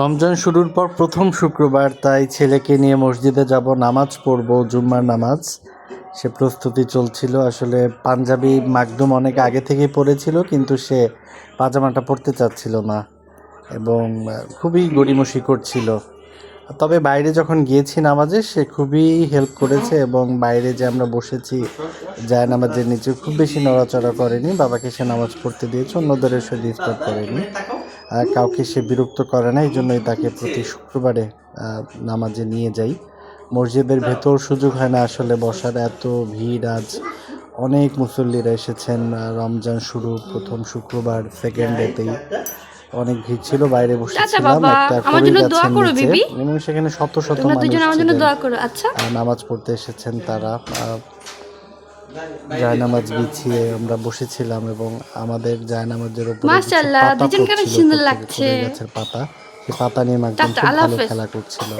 রমজান শুরুর পর প্রথম শুক্রবার, তাই ছেলেকে নিয়ে মসজিদে যাব, নামাজ পড়ব, জুম্মার নামাজ। সে প্রস্তুতি চলছিল, আসলে পাঞ্জাবি মাকদুম অনেক আগে থেকেই পড়েছিল কিন্তু সে পাজামাটা পড়তে চাচ্ছিল না এবং খুবই গড়িমসি করছিল। তবে বাইরে যখন গিয়েছি নামাজে, সে খুবই হেল্প করেছে এবং বাইরে যে আমরা বসেছি যায় নামাজের নিচে খুব বেশি নড়াচড়া করেনি। বাবাকে সে নামাজ পড়তে দিয়েছে অন্যদের সে ডিস্টার্ব করেনি। কাউকে সে বিরক্ত করে না এই জন্যই তাকে প্রতি শুক্রবারে নামাজে নিয়ে যাই। মসজিদের ভেতর সুযোগ হয় না আসলে বসার এত ভিড় আজ। অনেক মুসল্লিরা এসেছেন রমজান শুরু প্রথম শুক্রবার সেকেন্ড ডেতেই অনেক ভিড় ছিল বাইরে বসেছিলাম একটা গাছের নিচে। এবং সেখানে শত শত মানুষ আচ্ছা। নামাজ পড়তে এসেছেন তারা জায়নামাজ বিছিয়ে আমরা বসেছিলাম এবং আমাদের জায়নামাজের উপর মাশাআল্লাহ, পাতা দুজনকে সুন্দর লাগছে। গাছের পাতা। সেই পাতা নিয়ে আল্লাহ খেলা করছিল।